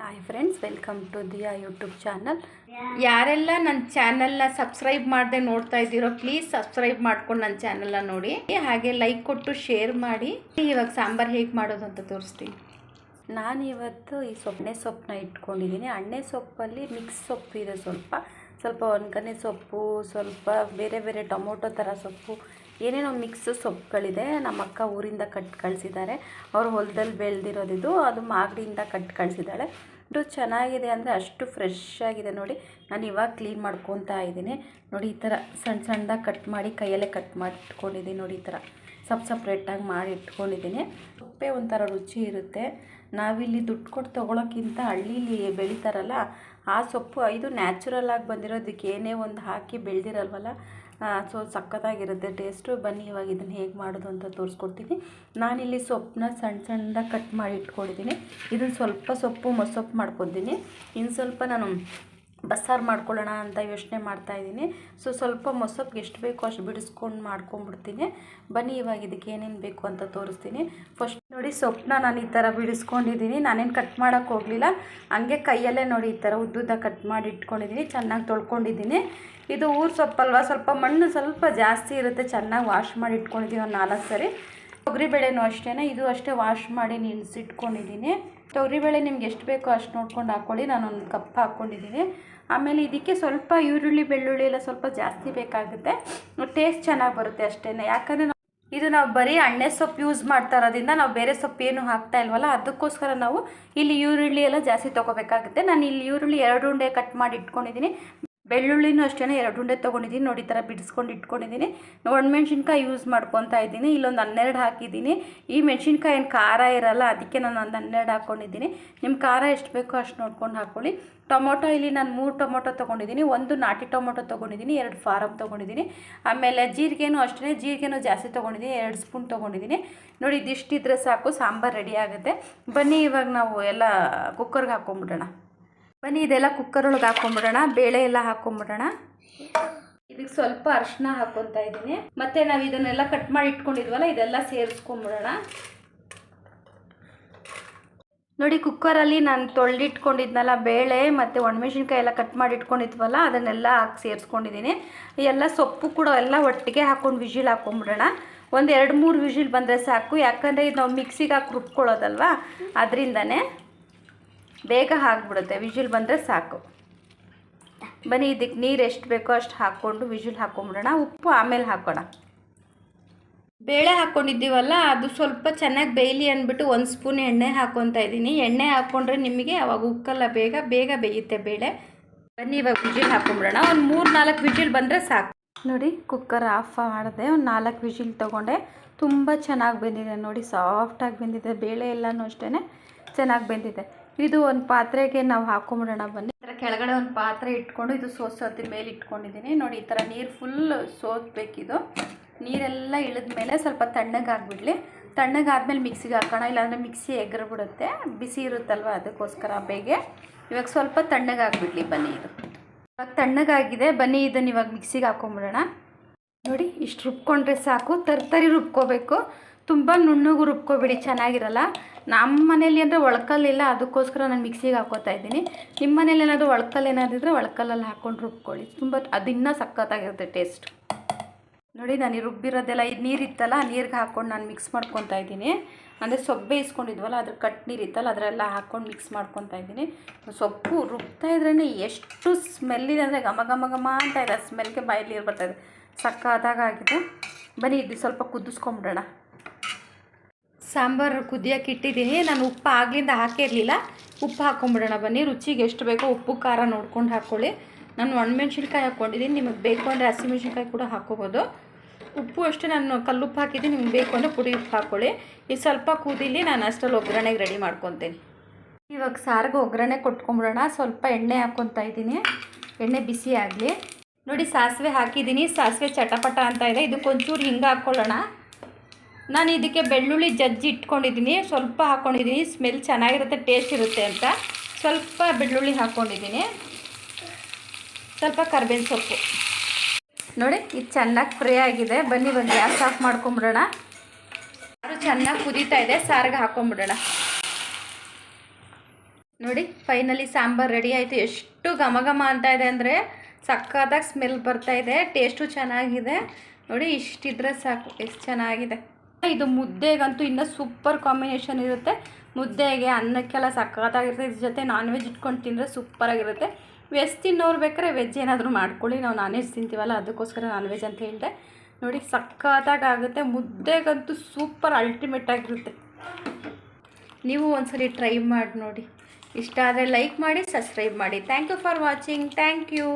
Hi friends welcome to Diya YouTube channel ಯಾರೆಲ್ಲ ನನ್ನ ಚಾನಲ್ನ ಸಬ್ಸ್ಕ್ರೈಬ್ ಮಾಡದೆ ನೋಡ್ತಾ ಇದ್ದೀರೋ ಪ್ಲೀಸ್ ಸಬ್ಸ್ಕ್ರೈಬ್ ಮಾಡ್ಕೊಂಡು ನನ್ನ ಚಾನಲ್ನ ನೋಡಿ. ಹಾಗೆ ಲೈಕ್ ಕೊಟ್ಟು ಶೇರ್ ಮಾಡಿ. ಇವಾಗ ಸಾಂಬಾರು ಹೇಗೆ ಮಾಡೋದು ಅಂತ ತೋರಿಸ್ತೀನಿ. ನಾನು ಇವತ್ತು ಈ ಸೊಪ್ಪನೆ ಸೊಪ್ಪನ್ನ ಇಟ್ಕೊಂಡಿದ್ದೀನಿ. ಅಣ್ಣೆ ಸೊಪ್ಪಲ್ಲಿ ಮಿಕ್ಸ್ ಸೊಪ್ಪು ಇದೆ ಸ್ವಲ್ಪ. ಸ್ವಲ್ಪ ಒಣಗನೆ ಸೊಪ್ಪು, ಸ್ವಲ್ಪ ಬೇರೆ ಬೇರೆ ಟೊಮೊಟೊ ಥರ ಸೊಪ್ಪು, ಏನೇನೋ ಮಿಕ್ಸ್ ಸೊಪ್ಪುಗಳಿದೆ ನಮ್ಮ ಅಕ್ಕ ಊರಿಂದ ಕಟ್ ಕಳಿಸಿದ್ದಾರೆ. ಅವರು ಹೊಲದಲ್ಲಿ ಬೆಳೆದಿರೋದಿದು, ಅದು ಮಾಗಡಿಯಿಂದ ಕಟ್ ಕಳಿಸಿದ್ದಾಳೆ. ಇದು ಚೆನ್ನಾಗಿದೆ ಅಂದರೆ ಅಷ್ಟು ಫ್ರೆಶ್ ಆಗಿದೆ ನೋಡಿ. ನಾನು ಇವಾಗ ಕ್ಲೀನ್ ಮಾಡ್ಕೊತಾ ಇದ್ದೀನಿ. ನೋಡಿ, ಈ ಥರ ಸಣ್ಣ ಸಣ್ಣದಾಗಿ ಕಟ್ ಮಾಡಿ, ಕೈಯಲ್ಲೇ ಕಟ್ ಮಾಡಿ ಇಟ್ಕೊಂಡಿದ್ದೀನಿ ನೋಡಿ ಈ ಥರ. ಸಪ್ ಸಪ್ರೇಟಾಗಿ ಮಾಡಿ ಇಟ್ಕೊಂಡಿದ್ದೀನಿ. ಸೊಪ್ಪೆ ಒಂಥರ ರುಚಿ ಇರುತ್ತೆ. ನಾವಿಲ್ಲಿ ದುಡ್ಡು ಕೊಟ್ಟು ತೊಗೊಳೋಕ್ಕಿಂತ ಹಳ್ಳೀಲಿ ಬೆಳಿತಾರಲ್ಲ ಆ ಸೊಪ್ಪು ಇದು ನ್ಯಾಚುರಲ್ ಆಗಿ ಬಂದಿರೋದಕ್ಕೆ ಏನೇ ಒಂದು ಹಾಕಿ ಬೆಳೆದಿರಲ್ವಲ್ಲ ಸೊ ಸಖತ್ತಾಗಿರುತ್ತೆ. ಟೇಸ್ಟು ಬನ್ನಿ ಇವಾಗ ಇದನ್ನು ಹೇಗೆ ಮಾಡೋದು ಅಂತ ತೋರಿಸ್ಕೊಡ್ತೀನಿ. ನಾನಿಲ್ಲಿ ಸೊಪ್ಪನ್ನ ಸಣ್ಣ ಸಣ್ಣದಾಗಿ ಕಟ್ ಮಾಡಿ ಇಟ್ಕೊಂಡಿದ್ದೀನಿ. ಇದನ್ನು ಸ್ವಲ್ಪ ಸೊಪ್ಪು ಮೊಸೊಪ್ಪು ಮಾಡ್ಕೊತೀನಿ. ಇನ್ನು ಸ್ವಲ್ಪ ನಾನು ಬಸ್ಸಾರು ಮಾಡ್ಕೊಳ್ಳೋಣ ಅಂತ ಯೋಚನೆ ಮಾಡ್ತಾ ಇದ್ದೀನಿ. ಸೊ ಸ್ವಲ್ಪ ಮೊಸಪ್ಗೆ ಎಷ್ಟು ಬೇಕೋ, ಅಷ್ಟು ಬಿಡಿಸ್ಕೊಂಡು ಮಾಡ್ಕೊಂಡ್ಬಿಡ್ತೀನಿ ಬನ್ನಿ, ಇವಾಗ ಇದಕ್ಕೆ ಏನೇನು ಬೇಕು ಅಂತ ತೋರಿಸ್ತೀನಿ. ಫಸ್ಟ್ ನೋಡಿ ಸೊಪ್ಪನ್ನ ನಾನು ಈ ಥರ ಬಿಡಿಸ್ಕೊಂಡಿದ್ದೀನಿ. ನಾನೇನು ಕಟ್ ಮಾಡೋಕ್ಕೆ ಹೋಗಲಿಲ್ಲ. ಹಂಗೆ ಕೈಯಲ್ಲೇ ನೋಡಿ ಈ ಥರ ಉದ್ದುದ್ದ ಕಟ್ ಮಾಡಿ ಇಟ್ಕೊಂಡಿದ್ದೀನಿ. ಚೆನ್ನಾಗಿ ತೊಳ್ಕೊಂಡಿದ್ದೀನಿ. ಇದು ಊರು ಸೊಪ್ಪಲ್ವ ಸ್ವಲ್ಪ ಮಣ್ಣು ಸ್ವಲ್ಪ ಜಾಸ್ತಿ ಇರುತ್ತೆ. ಚೆನ್ನಾಗಿ ವಾಶ್ ಮಾಡಿ ಇಟ್ಕೊಂಡಿದ್ದೀನಿ ಒಂದು ನಾಲ್ಕು ಸರಿ. ತೊಗರಿಬೇಳೆನೂ ಅಷ್ಟೇ ಇದು ಅಷ್ಟೇ ವಾಶ್ ಮಾಡಿ ನಿಲ್ಲಿಸಿಟ್ಕೊಂಡಿದ್ದೀನಿ ತೊಗರಿಬೇಳೆ ನಿಮ್ಗೆ ಎಷ್ಟು ಬೇಕೋ ಅಷ್ಟು ನೋಡ್ಕೊಂಡು ಹಾಕ್ಕೊಳ್ಳಿ. ನಾನು ಒಂದು ಕಪ್ ಹಾಕ್ಕೊಂಡಿದ್ದೀನಿ. ಆಮೇಲೆ ಇದಕ್ಕೆ ಸ್ವಲ್ಪ ಈರುಳ್ಳಿ, ಬೆಳ್ಳುಳ್ಳಿ ಎಲ್ಲ ಸ್ವಲ್ಪ ಜಾಸ್ತಿ ಬೇಕಾಗುತ್ತೆ. ಟೇಸ್ಟ್ ಚೆನ್ನಾಗಿ ಬರುತ್ತೆ ಅಷ್ಟೇ ಯಾಕಂದರೆ ಇದು ನಾವು ಬರೀ ಅಣ್ಣೆ ಸೊಪ್ಪು ಯೂಸ್ ಮಾಡ್ತಾ ಇರೋದ್ರಿಂದ ನಾವು ಬೇರೆ ಸೊಪ್ಪು ಏನು ಹಾಕ್ತಾ ಇಲ್ವಲ್ಲ, ಅದಕ್ಕೋಸ್ಕರ ನಾವು ಇಲ್ಲಿ ಈರುಳ್ಳಿ ಎಲ್ಲ ಜಾಸ್ತಿ ತೊಗೋಬೇಕಾಗುತ್ತೆ. ನಾನು ಇಲ್ಲಿ ಈರುಳ್ಳಿ ಎರಡು ಉಂಡೆ ಕಟ್ ಮಾಡಿ ಇಟ್ಕೊಂಡಿದ್ದೀನಿ. ಬೆಳ್ಳುಳ್ಳಿನೂ ಅಷ್ಟೇ ಎರಡು ಉಂಡೆ ತೊಗೊಂಡಿದ್ದೀನಿ. ನೋಡಿ, ಈ ಥರ ಬಿಡಿಸ್ಕೊಂಡು ಇಟ್ಕೊಂಡಿದ್ದೀನಿ. ಒಣಮೆಣ್ಸಿನ್ಕಾಯಿ ಯೂಸ್ ಮಾಡ್ಕೊತಾ ಇದ್ದೀನಿ. ಇಲ್ಲೊಂದು ಹನ್ನೆರಡು ಹಾಕಿದ್ದೀನಿ. ಈ ಮೆಣಸಿನ್ಕಾಯಿ ಏನು ಖಾರ ಇರಲ್ಲ, ಅದಕ್ಕೆ ನಾನು ಒಂದು ಹನ್ನೆರಡು ಹಾಕ್ಕೊಂಡಿದ್ದೀನಿ ನಿಮ್ಮ ಖಾರ ಎಷ್ಟು ಬೇಕೋ ಅಷ್ಟು ನೋಡ್ಕೊಂಡು ಹಾಕ್ಕೊಳ್ಳಿ ಟೊಮೊಟೊ ಇಲ್ಲಿ ನಾನು ಮೂರು ಟೊಮೊಟೊ ತೊಗೊಂಡಿದ್ದೀನಿ. ಒಂದು ನಾಟಿ ಟೊಮೊಟೊ ತೊಗೊಂಡಿದ್ದೀನಿ. ಎರಡು ಫಾರಮ್ ತೊಗೊಂಡಿದ್ದೀನಿ. ಆಮೇಲೆ ಜೀರಿಗೆನೂ ಅಷ್ಟೇ ಜೀರಿಗೆನೂ ಜಾಸ್ತಿ ತೊಗೊಂಡಿದ್ದೀನಿ. ಎರಡು ಸ್ಪೂನ್ ತೊಗೊಂಡಿದ್ದೀನಿ. ನೋಡಿ, ಇದಿಷ್ಟಿದ್ರೆ ಸಾಕು. ಸಾಂಬಾರು ರೆಡಿ ಆಗುತ್ತೆ. ಬನ್ನಿ, ಇವಾಗ ನಾವು ಎಲ್ಲ ಕುಕ್ಕರ್ಗೆ ಹಾಕ್ಕೊಂಬಿಡೋಣ ಬನ್ನಿ, ಇದೆಲ್ಲ ಕುಕ್ಕರ್ ಒಳಗೆ ಹಾಕೊಂಡ್ಬಿಡೋಣ ಬೇಳೆ ಎಲ್ಲ ಹಾಕೊಂಡ್ಬಿಡೋಣ ಇದಕ್ಕೆ ಸ್ವಲ್ಪ ಅರಿಶಿನ ಹಾಕೊತಾ ಇದ್ದೀನಿ. ಮತ್ತೆ ನಾವು ಇದನ್ನೆಲ್ಲ ಕಟ್ ಮಾಡಿ ಇಟ್ಕೊಂಡಿದ್ವಲ್ಲ, ಇದೆಲ್ಲ ಸೇರಿಸ್ಕೊಂಡ್ಬಿಡೋಣ ನೋಡಿ, ಕುಕ್ಕರಲ್ಲಿ ನಾನು ತೊಳೆದಿಟ್ಕೊಂಡಿದ್ನಲ್ಲ ಬೇಳೆ, ಮತ್ತು ಒಣಮೆಣ್ಸಿನ್ಕಾಯಿ ಎಲ್ಲ ಕಟ್ ಮಾಡಿ ಇಟ್ಕೊಂಡಿದ್ವಲ್ಲ, ಅದನ್ನೆಲ್ಲ ಹಾಕಿ ಸೇರಿಸ್ಕೊಂಡಿದ್ದೀನಿ. ಎಲ್ಲ ಸೊಪ್ಪು ಕೂಡ ಎಲ್ಲ ಒಟ್ಟಿಗೆ ಹಾಕೊಂಡು ವಿಜಿಲ್ ಹಾಕ್ಕೊಂಬಿಡೋಣ ಒಂದು ಎರಡು ಮೂರು ವಿಜಿಲ್ ಬಂದರೆ ಸಾಕು. ಯಾಕಂದರೆ ಇದು ನಾವು ಮಿಕ್ಸಿಗೆ ಹಾಕಿ ರುಬ್ಕೊಳ್ಳೋದಲ್ವಾ? ಅದರಿಂದನೇ. ಬೇಗ ಹಾಕ್ಬಿಡುತ್ತೆ ವಿಜುಲ್ ಬಂದರೆ ಸಾಕು. ಬನ್ನಿ ಇದಕ್ಕೆ ನೀರು ಎಷ್ಟು ಬೇಕೋ ಅಷ್ಟು ಹಾಕ್ಕೊಂಡು ವಿಜುಲ್ ಹಾಕ್ಕೊಂಬಿಡೋಣ ಉಪ್ಪು ಆಮೇಲೆ ಹಾಕೋಣ. ಬೇಳೆ ಹಾಕ್ಕೊಂಡಿದ್ದೀವಲ್ಲ ಅದು ಸ್ವಲ್ಪ ಚೆನ್ನಾಗಿ ಬೇಯಲಿ ಅಂದ್ಬಿಟ್ಟು ಒಂದು ಸ್ಪೂನ್ ಎಣ್ಣೆ ಹಾಕ್ಕೊತಾ ಇದ್ದೀನಿ. ಎಣ್ಣೆ ಹಾಕ್ಕೊಂಡ್ರೆ ನಿಮಗೆ ಅವಾಗ ಉಕ್ಕಲ್ಲ ಬೇಗ ಬೇಗ ಬೇಯುತ್ತೆ ಬೇಳೆ. ಬನ್ನಿ ಇವಾಗ ವಿಜಿಲ್ ಹಾಕ್ಕೊಂಬಿಡೋಣ ಒಂದು ಮೂರು ನಾಲ್ಕು ವಿಜಿಲ್ ಬಂದರೆ ಸಾಕು. ನೋಡಿ ಕುಕ್ಕರ್ ಆಫ್ ಮಾಡಿದೆ. ಒಂದು ನಾಲ್ಕು ವಿಜಿಲ್ ತೊಗೊಂಡೆ. ತುಂಬ ಚೆನ್ನಾಗಿ ಬೆಂದಿದೆ. ನೋಡಿ ಸಾಫ್ಟಾಗಿ ಬೆಂದಿದೆ. ಬೇಳೆ ಎಲ್ಲನೂ ಅಷ್ಟೇ ಚೆನ್ನಾಗಿ ಬೆಂದಿದೆ. ಇದು ಒಂದು ಪಾತ್ರೆಗೆ ನಾವು ಹಾಕೊಂಬಿಡೋಣ ಬನ್ನಿ. ಈ ಥರ ಕೆಳಗಡೆ ಒಂದು ಪಾತ್ರೆ ಇಟ್ಕೊಂಡು ಇದು ಸೋಸೋತಿ ಮೇಲೆ ಇಟ್ಕೊಂಡಿದ್ದೀನಿ ನೋಡಿ, ಈ ಥರ ನೀರು ಫುಲ್ ಸೋಸ್ಬೇಕಿದು ನೀರೆಲ್ಲ ಇಳಿದ ಮೇಲೆ ಸ್ವಲ್ಪ ತಣ್ಣಗಾಗ್ಬಿಡಲಿ ತಣ್ಣಗಾದ್ಮೇಲೆ ಮಿಕ್ಸಿಗೆ ಹಾಕೋಣ. ಇಲ್ಲಾಂದರೆ ಮಿಕ್ಸಿ ಎಗರು ಬಿಡುತ್ತೆ ಬಿಸಿ ಇರುತ್ತಲ್ವ ಅದಕ್ಕೋಸ್ಕರ ಬೇಗ. ಇವಾಗ ಸ್ವಲ್ಪ ತಣ್ಣಗಾಗ್ಬಿಡ್ಲಿ ಬನ್ನಿ ಇದು. ಇವಾಗ ತಣ್ಣಗಾಗಿದೆ ಬನ್ನಿ ಇದನ್ನು ಇವಾಗ ಮಿಕ್ಸಿಗೆ ಹಾಕೊಂಬಿಡೋಣ. ನೋಡಿ, ಇಷ್ಟು ರುಬ್ಕೊಂಡ್ರೆ ಸಾಕು. ತರ್ತರಿ ರುಬ್ಕೋಬೇಕು. ತುಂಬ ನುಣ್ಣಗೂ ರುಬ್ಕೋಬೇಡಿ. ಚೆನ್ನಾಗಿರಲ್ಲ. ನಮ್ಮ ಮನೇಲಿ ಅಂದರೆ ಒಳ್ಕಲ್ಲಿಲ್ಲ, ಅದಕ್ಕೋಸ್ಕರ ನಾನು ಮಿಕ್ಸಿಗೆ ಹಾಕೋತಾ ಇದ್ದೀನಿ. ನಿಮ್ಮ ಮನೇಲಿ ಏನಾದರೂ ಒಳ್ಕಲ್ ಏನಾದಿದ್ರೆ ಒಳ್ಕಲ್ಲಲ್ಲಿ ಹಾಕ್ಕೊಂಡು ರುಬ್ಕೊಳ್ಳಿ. ತುಂಬ ಅದಿನ್ನೂ ಸಖತ್ತಾಗಿರುತ್ತೆ ಟೇಸ್ಟ್ ನೋಡಿ, ನಾನು ರುಬ್ಬಿರೋದೆಲ್ಲ ಇದು ನೀರಿತ್ತಲ್ಲ ನೀರಿಗೆ ಹಾಕ್ಕೊಂಡು ನಾನು ಮಿಕ್ಸ್ ಮಾಡ್ಕೊತಾ ಇದ್ದೀನಿ. ಅಂದರೆ ಸೊಬ್ಬೆ ಇಸ್ಕೊಂಡಿದ್ವಲ್ಲ, ಅದ್ರ ಕಟ್ ನೀರಿತ್ತಲ್ಲ ಅದರೆಲ್ಲ ಹಾಕ್ಕೊಂಡು ಮಿಕ್ಸ್ ಮಾಡ್ಕೊತಾ ಇದ್ದೀನಿ. ಸೊಪ್ಪು ರುಬ್ತಾ ಇದ್ರೇ ಎಷ್ಟು ಸ್ಮೆಲ್ ಇದೆ ಅಂದರೆ ಘಮ ಘಮ ಘಮ ಅಂತ ಇದೆ. ಸ್ಮೆಲ್ಗೆ ಬಾಯಲ್ಲಿ ನೀರು ಬರ್ತಾಯಿದೆ ಆಗಿದೆ ಬನ್ನಿ, ಇದು ಸ್ವಲ್ಪ ಕುದಿಸ್ಕೊಂಬಿಡೋಣ. ಸಾಂಬಾರು ಕುದಿಯೋಕೆ ಇಟ್ಟಿದ್ದೀನಿ. ನಾನು ಉಪ್ಪು ಆಗ್ಲಿಂದ ಹಾಕಿರಲಿಲ್ಲ. ಉಪ್ಪು ಹಾಕ್ಕೊಂಬಿಡೋಣ ಬನ್ನಿ. ರುಚಿಗೆ ಎಷ್ಟು ಬೇಕೋ ಉಪ್ಪು, ಖಾರ ನೋಡ್ಕೊಂಡು ಹಾಕ್ಕೊಳ್ಳಿ ನಾನು ಒಣಮೆಣ್ಸಿನ್ಕಾಯಿ ಹಾಕ್ಕೊಂಡಿದ್ದೀನಿ ನಿಮಗೆ ಬೇಕು ಅಂದರೆ ಹಸಿಮೆಣ್ಸಿನ್ಕಾಯಿ ಕೂಡ ಹಾಕ್ಕೋಬೋದು ಉಪ್ಪು ಅಷ್ಟೇ ನಾನು ಕಲ್ಲುಪ್ಪು ಹಾಕಿದ್ದೀನಿ. ನಿಮ್ಗೆ ಬೇಕು ಅಂದರೆ ಪುಡಿ ಉಪ್ಪು ಹಾಕ್ಕೊಳ್ಳಿ ಈ ಸ್ವಲ್ಪ ಕುದೀಲಿ ನಾನು ಅಷ್ಟರಲ್ಲಿ ಒಗ್ಗರಣೆಗೆ ರೆಡಿ ಮಾಡ್ಕೊತೀನಿ. ಇವಾಗ ಸಾರಿಗೆ ಒಗ್ಗರಣೆ ಕೊಟ್ಕೊಂಬಿಡೋಣ. ಸ್ವಲ್ಪ ಎಣ್ಣೆ ಹಾಕ್ಕೊತಾ ಇದ್ದೀನಿ. ಎಣ್ಣೆ ಬಿಸಿ ಆಗಲಿ. ನೋಡಿ, ಸಾಸಿವೆ ಹಾಕಿದ್ದೀನಿ. ಸಾಸಿವೆ ಚಟಪಟ ಅಂತ ಇದೆ. ಇದಕ್ಕೊಂಚೂರು ಹಿಂಗೆ ಹಾಕ್ಕೊಳ್ಳೋಣ ನಾನು ಇದಕ್ಕೆ ಬೆಳ್ಳುಳ್ಳಿ ಜಜ್ಜಿ ಇಟ್ಕೊಂಡಿದ್ದೀನಿ. ಸ್ವಲ್ಪ ಹಾಕ್ಕೊಂಡಿದ್ದೀನಿ ಸ್ಮೆಲ್ ಚೆನ್ನಾಗಿರುತ್ತೆ, ಟೇಸ್ಟ್ ಇರುತ್ತೆ ಅಂತ. ಸ್ವಲ್ಪ ಬೆಳ್ಳುಳ್ಳಿ ಹಾಕ್ಕೊಂಡಿದ್ದೀನಿ ಸ್ವಲ್ಪ ಕರ್ಬೇವಿನ ಸೊಪ್ಪು. ನೋಡಿ, ಇದು ಚೆನ್ನಾಗಿ ಫ್ರೈ ಆಗಿದೆ. ಬನ್ನಿ, ಒಂದು ಗ್ಯಾಸ್ ಆಫ್ ಮಾಡ್ಕೊಂಬಿಡೋಣ. ಸಾರು ಚೆನ್ನಾಗಿ ಕುದೀತಾ ಇದೆ. ಸಾರಿಗೆ ಹಾಕ್ಕೊಂಬಿಡೋಣ ನೋಡಿ, ಫೈನಲಿ ಸಾಂಬಾರು ರೆಡಿ ಆಯಿತು. ಎಷ್ಟು ಘಮ ಘಮ ಅಂತ ಇದೆ ಅಂದರೆ ಸಕ್ಕತ್ತಾಗಿ ಸ್ಮೆಲ್ ಬರ್ತಾ ಇದೆ. ಟೇಸ್ಟು ಚೆನ್ನಾಗಿದೆ. ನೋಡಿ, ಇಷ್ಟಿದ್ರೆ ಸಾಕು. ಎಷ್ಟು ಚೆನ್ನಾಗಿದೆ. ಇದು ಮುದ್ದೆಗಂತೂ ಇನ್ನೂ ಸೂಪರ್ ಕಾಂಬಿನೇಷನ್ ಇರುತ್ತೆ. ಮುದ್ದೆಗೆ ಅನ್ನಕ್ಕೆಲ್ಲ ಸಖತ್ತಾಗಿರುತ್ತೆ. ಇದ್ರ ಜೊತೆ ನಾನ್ ವೆಜ್ ಇಟ್ಕೊಂಡು ತಿಂದರೆ ಸೂಪರಾಗಿರುತ್ತೆ ವೆಜ್ ತಿನ್ನೋರು ಬೇಕಾದ್ರೆ ವೆಜ್ ಏನಾದರೂ ಮಾಡ್ಕೊಳ್ಳಿ. ನಾವು ನಾನ್ ವೆಜ್ ತಿಂತೀವಲ್ಲ, ಅದಕ್ಕೋಸ್ಕರ ನಾನ್ ವೆಜ್ ಅಂತ ಹೇಳಿದೆ. ನೋಡಿ ಸಖತ್ತಾಗುತ್ತೆ ಮುದ್ದೆಗಂತೂ ಸೂಪರ್ ಅಲ್ಟಿಮೇಟ್ ಆಗಿರುತ್ತೆ. ನೀವು ಒಂದ್ಸರಿ ಟ್ರೈ ಮಾಡಿ ನೋಡಿ. ಇಷ್ಟ ಆದರೆ ಲೈಕ್ ಮಾಡಿ ಸಬ್ಸ್ಕ್ರೈಬ್ ಮಾಡಿ. Thank you for watching thank you